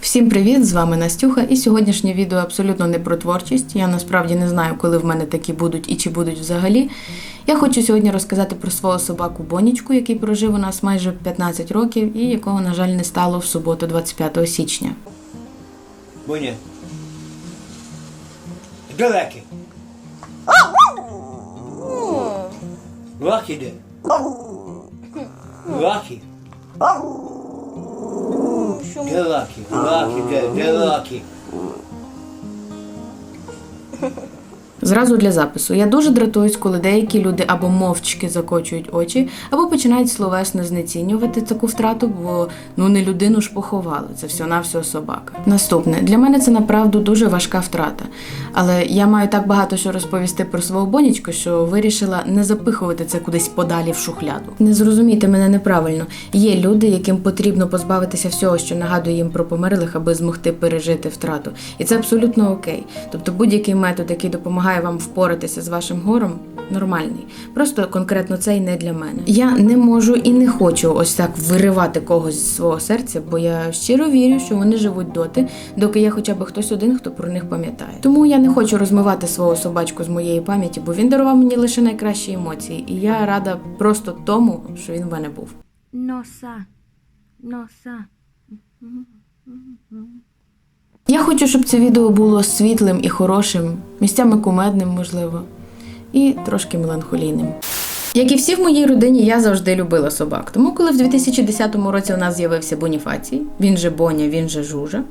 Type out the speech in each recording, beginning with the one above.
Всім привіт! З вами Настюха. І сьогоднішнє відео абсолютно не про творчість. Я насправді не знаю, коли в мене такі будуть і чи будуть взагалі. Я хочу сьогодні розказати про свого собаку Бонічку, який прожив у нас майже 15 років і якого, на жаль, не стало в суботу, 25 січня. Боня. Далекі. Лакі де? Лакі. Де лакі? Лакі де? Де лакі? Зразу для запису. Я дуже дратуюсь, коли деякі люди або мовчки закочують очі, або починають словесно знецінювати таку втрату, бо ну не людину ж поховали, це все навсього собака. Наступне для мене це направду дуже важка втрата. Але я маю так багато що розповісти про свого бонічку, що вирішила не запихувати це кудись подалі в шухляду. Не зрозумійте мене неправильно. Є люди, яким потрібно позбавитися всього, що нагадує їм про померлих, аби змогти пережити втрату. І це абсолютно окей. Тобто будь-який метод, який допомагає вам впоратися з вашим гором, нормальний. Просто конкретно цей не для мене. Я не можу і не хочу ось так виривати когось з свого серця, бо я щиро вірю, що вони живуть доти, доки є хоча б хтось один, хто про них пам'ятає. Тому я не хочу розмивати свого собачку з моєї пам'яті, бо він дарував мені лише найкращі емоції, і я рада просто тому, що він в мене був. Носа. Носа. Я хочу, щоб це відео було світлим і хорошим, місцями кумедним, можливо, і трошки меланхолійним. Як і всі в моїй родині, я завжди любила собак. Тому, коли в 2010 році у нас з'явився Боніфацій, він же Боня, він же Жужа,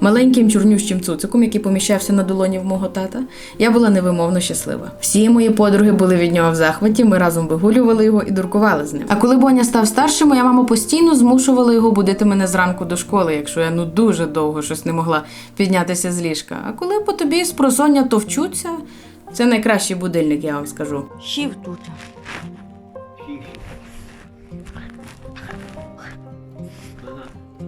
маленьким чорнющим цуциком, який поміщався на долоні в мого тата, я була невимовно щаслива. Всі мої подруги були від нього в захваті, ми разом вигулювали його і дуркували з ним. А коли Боня став старшим, моя мама постійно змушувала його будити мене зранку до школи, якщо я ну дуже довго щось не могла піднятися з ліжка. А коли по тобі з просоння товчуться, це найкращий будильник, я вам скажу. Сів тут.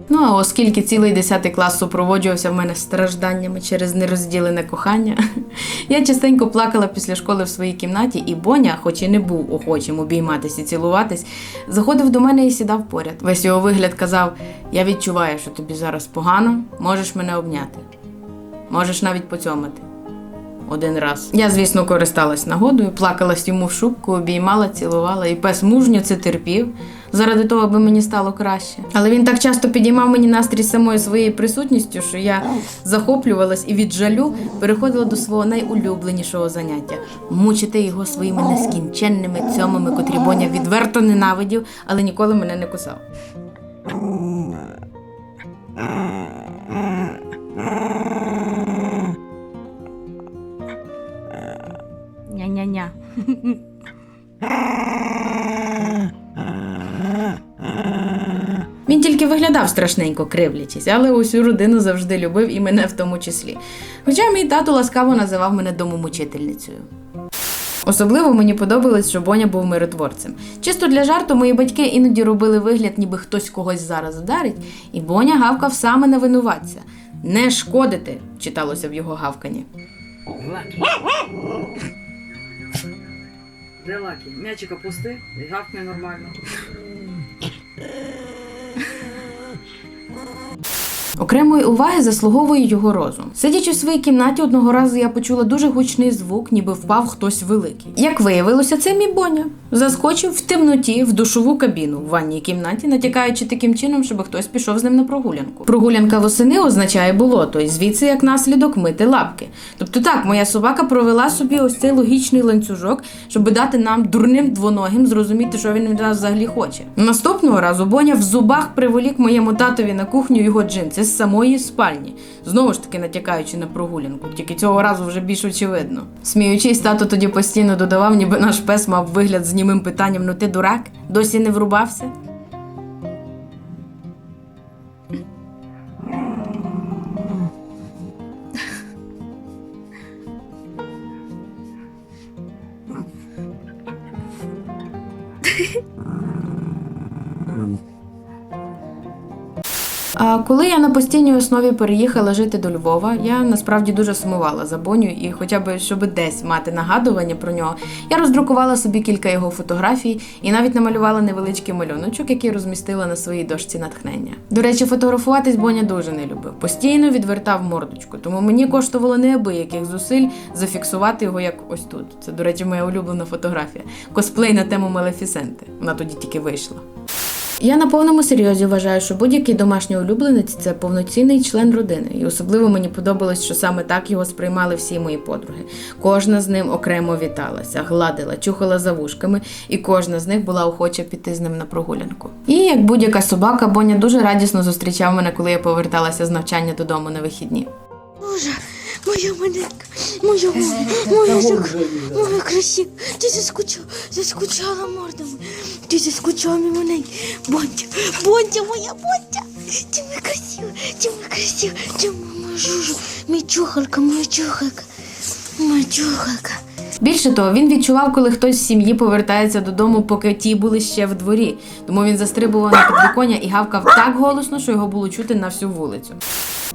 Ну а оскільки цілий 10 клас супроводжувався в мене стражданнями через нерозділене кохання, я частенько плакала після школи в своїй кімнаті, і Боня, хоч і не був охочим обійматися і цілуватись, заходив до мене і сідав поряд. Весь його вигляд казав: Я відчуваю, що тобі зараз погано, можеш мене обняти, можеш навіть поцьомати. Один раз. Я, звісно, користалась нагодою, плакалась йому в шубку, обіймала, цілувала, і пес мужньо це терпів, заради того, аби мені стало краще. Але він так часто підіймав мені настрій самою своєю присутністю, що я захоплювалась і від жалю переходила до свого найулюбленішого заняття мучити його своїми нескінченними цьомами, котрі Боня відверто ненавидів, але ніколи мене не кусав. Він тільки виглядав страшненько кривлячись, але усю родину завжди любив і мене в тому числі. Хоча мій тато ласкаво називав мене домомучительницею. Особливо мені подобалось, що Боня був миротворцем. Чисто для жарту мої батьки іноді робили вигляд, ніби хтось когось зараз вдарить, і Боня гавкав саме на винуватця. Не шкодити, читалося в його гавканні. Де Лакі? М'ячика опусти, і гавкне нормально. Окремої уваги заслуговує його розум. Сидячи в своїй кімнаті, одного разу я почула дуже гучний звук, ніби впав хтось великий. Як виявилося, це мій Боня. Заскочив в темноті в душову кабіну в ванній кімнаті, натякаючи таким чином, щоб хтось пішов з ним на прогулянку. Прогулянка восени означає болото, і звідси як наслідок мити лапки. Тобто так, моя собака провела собі ось цей логічний ланцюжок, щоб дати нам дурним двоногим зрозуміти, що він від нас взагалі хоче. Наступного разу Боня в зубах приволік моєму татові на кухню його джинси з самої спальні, знову ж таки натякаючи на прогулянку, тільки цього разу вже більш очевидно. Сміючись, тато тоді постійно додавав, ніби наш пес мав вигляд з німим питанням: ну ти дурак? Досі не врубався? А коли я на постійній основі переїхала жити до Львова, я насправді дуже сумувала за Боню, і хоча б щоб десь мати нагадування про нього, я роздрукувала собі кілька його фотографій і навіть намалювала невеличкий малюночок, який розмістила на своїй дошці натхнення. До речі, фотографуватись Боня дуже не любив. Постійно відвертав мордочку, тому мені коштувало неабияких зусиль зафіксувати його як ось тут. Це, до речі, моя улюблена фотографія. Косплей на тему Малефісенти. Вона тоді тільки вийшла. Я на повному серйозі вважаю, що будь-який домашній улюбленець це повноцінний член родини, і особливо мені подобалось, що саме так його сприймали всі мої подруги. Кожна з ним окремо віталася, гладила, чухала за вушками, і кожна з них була охоча піти з ним на прогулянку. І як будь-яка собака, Боня дуже радісно зустрічав мене, коли я поверталася з навчання додому на вихідні. Боже, моя маленька, моя мама, моя, моя красива. Ти заскучала, заскучала мордами. Ти заскучала, мій маленький. Бонтя, Бонтя, моя Бонтя. Ти моя красива, ти моя красива, ти моя жужу. Мій чухалка, моя чухалка, моя чухалка. Більше того, він відчував, коли хтось з сім'ї повертається додому, поки ті були ще в дворі. Тому він застрибував на підвіконня і гавкав так голосно, що його було чути на всю вулицю.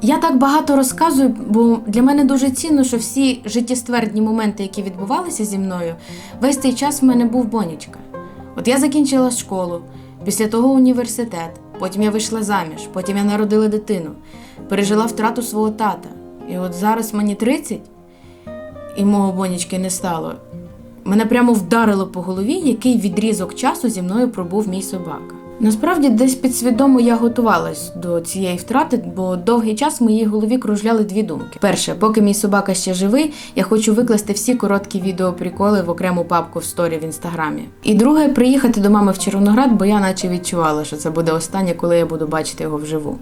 Я так багато розказую, бо для мене дуже цінно, що всі життєствердні моменти, які відбувалися зі мною, весь цей час в мене був бонечка. От я закінчила школу, після того університет, потім я вийшла заміж, потім я народила дитину, пережила втрату свого тата. І от зараз мені 30, і мого бонічки не стало. Мене прямо вдарило по голові, який відрізок часу зі мною пробув мій собака. Насправді, десь підсвідомо я готувалась до цієї втрати, бо довгий час в моїй голові кружляли дві думки. Перше, поки мій собака ще живий, я хочу викласти всі короткі відеоприколи в окрему папку в сторі в інстаграмі. І друге, приїхати до мами в Червоноград, бо я наче відчувала, що це буде останнє, коли я буду бачити його вживу.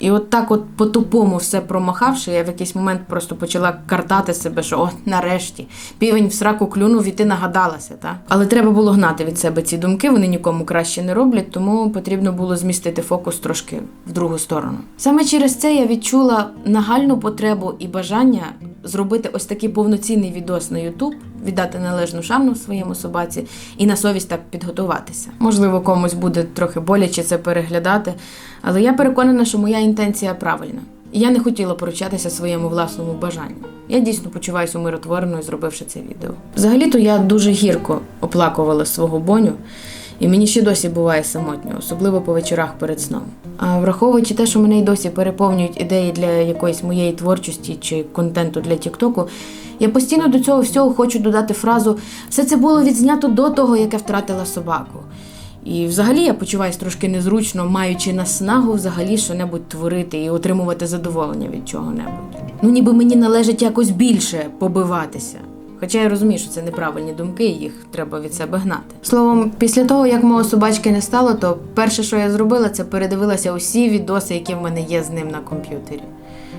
І от так, от по-тупому все промахавши, я в якийсь момент просто почала картати себе, що от нарешті півень в сраку клюнув, і ти нагадалася, та? Але треба було гнати від себе ці думки, вони нікому краще не роблять, тому потрібно було змістити фокус трошки в другу сторону. Саме через це я відчула нагальну потребу і бажання зробити ось такий повноцінний відос на YouTube, віддати належну шану своєму собаці і на совість так підготуватися. Можливо, комусь буде трохи боляче це переглядати, але я переконана, що моя інтенція правильна. І я не хотіла поручатися своєму власному бажанню. Я дійсно почуваюся умиротвореною, зробивши це відео. Взагалі-то я дуже гірко оплакувала свого боню, і мені ще досі буває самотньо, особливо по вечорах перед сном. А враховуючи те, що мене й досі переповнюють ідеї для якоїсь моєї творчості чи контенту для Тіктоку, я постійно до цього всього хочу додати фразу все це було відзнято до того, як я втратила собаку. І взагалі я почуваюся трошки незручно, маючи наснагу взагалі що-небудь творити і отримувати задоволення від чого-небудь. Ну ніби мені належить якось більше побиватися. Хоча я розумію, що це неправильні думки, і їх треба від себе гнати. Словом, після того, як мого собачки не стало, то перше, що я зробила, це передивилася усі відоси, які в мене є з ним на комп'ютері.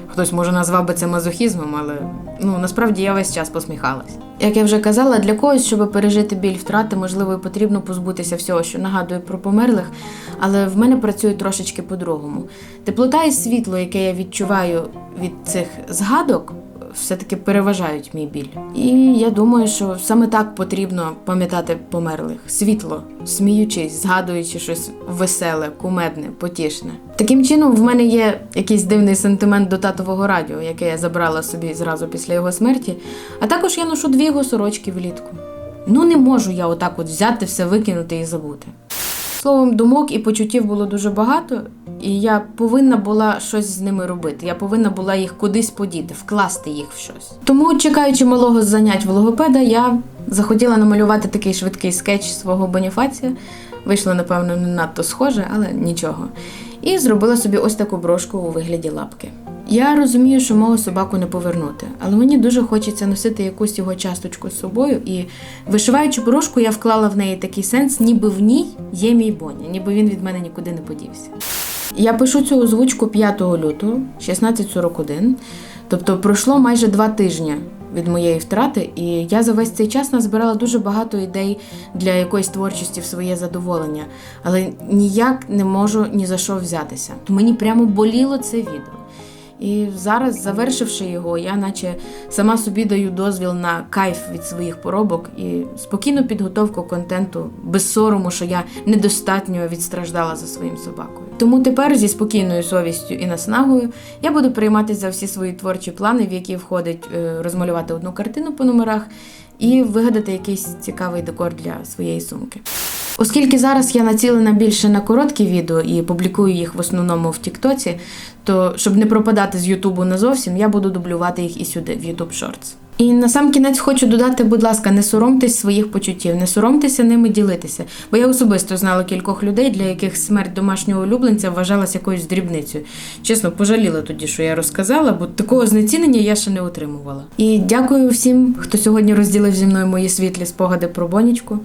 Хтось може назвав би це мазохізмом, але ну насправді я весь час посміхалась. Як я вже казала, для когось, щоб пережити біль втрати, можливо, і потрібно позбутися всього, що нагадує про померлих, але в мене працює трошечки по-другому. Теплота і світло, яке я відчуваю від цих згадок, все-таки переважають мій біль. І я думаю, що саме так потрібно пам'ятати померлих: світло, сміючись, згадуючи щось веселе, кумедне, потішне. Таким чином, в мене є якийсь дивний сентимент до татового радіо, яке я забрала собі зразу після його смерті. А також я ношу дві його сорочки влітку. Ну не можу я отак от взяти все, викинути і забути. Словом, думок і почуттів було дуже багато, і я повинна була щось з ними робити. Я повинна була їх кудись подіти, вкласти їх в щось. Тому, чекаючи малого занять в логопеда, я захотіла намалювати такий швидкий скетч свого Боніфація. Вийшло, напевно, не надто схоже, але нічого. І зробила собі ось таку брошку у вигляді лапки. Я розумію, що мого собаку не повернути, але мені дуже хочеться носити якусь його часточку з собою. І вишиваючи брошку, я вклала в неї такий сенс, ніби в ній є мій Боня, ніби він від мене нікуди не подівся. Я пишу цю озвучку 5 лютого, 16.41. Тобто пройшло майже два тижні від моєї втрати, і я за весь цей час назбирала дуже багато ідей для якоїсь творчості в своє задоволення, але ніяк не можу ні за що взятися. Мені прямо боліло це відео. І зараз, завершивши його, я наче сама собі даю дозвіл на кайф від своїх поробок і спокійну підготовку контенту без сорому, що я недостатньо відстраждала за своїм собакою. Тому тепер зі спокійною совістю і наснагою я буду прийматися за всі свої творчі плани, в які входить е, розмалювати одну картину по номерах і вигадати якийсь цікавий декор для своєї сумки. Оскільки зараз я націлена більше на короткі відео і публікую їх в основному в Тіктоці, то щоб не пропадати з Ютубу назовсім, я буду дублювати їх і сюди, в Ютуб Shorts. І на сам кінець хочу додати, будь ласка, не соромтесь своїх почуттів, не соромтеся ними ділитися. Бо я особисто знала кількох людей, для яких смерть домашнього улюбленця вважалася якоюсь дрібницею. Чесно, пожаліла тоді, що я розказала, бо такого знецінення я ще не отримувала. І дякую всім, хто сьогодні розділив зі мною мої світлі спогади про бонічку.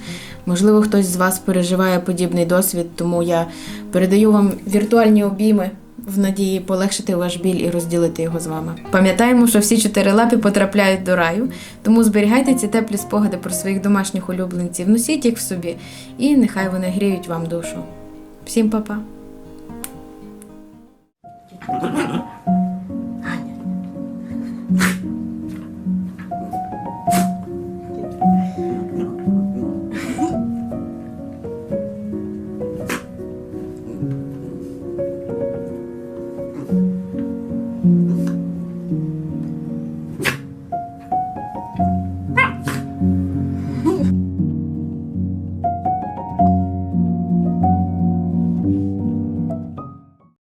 Можливо, хтось з вас переживає подібний досвід, тому я передаю вам віртуальні обійми в надії полегшити ваш біль і розділити його з вами. Пам'ятаємо, що всі чотири чотирилапі потрапляють до раю, тому зберігайте ці теплі спогади про своїх домашніх улюбленців, носіть їх в собі, і нехай вони гріють вам душу. Всім па-па! Аня.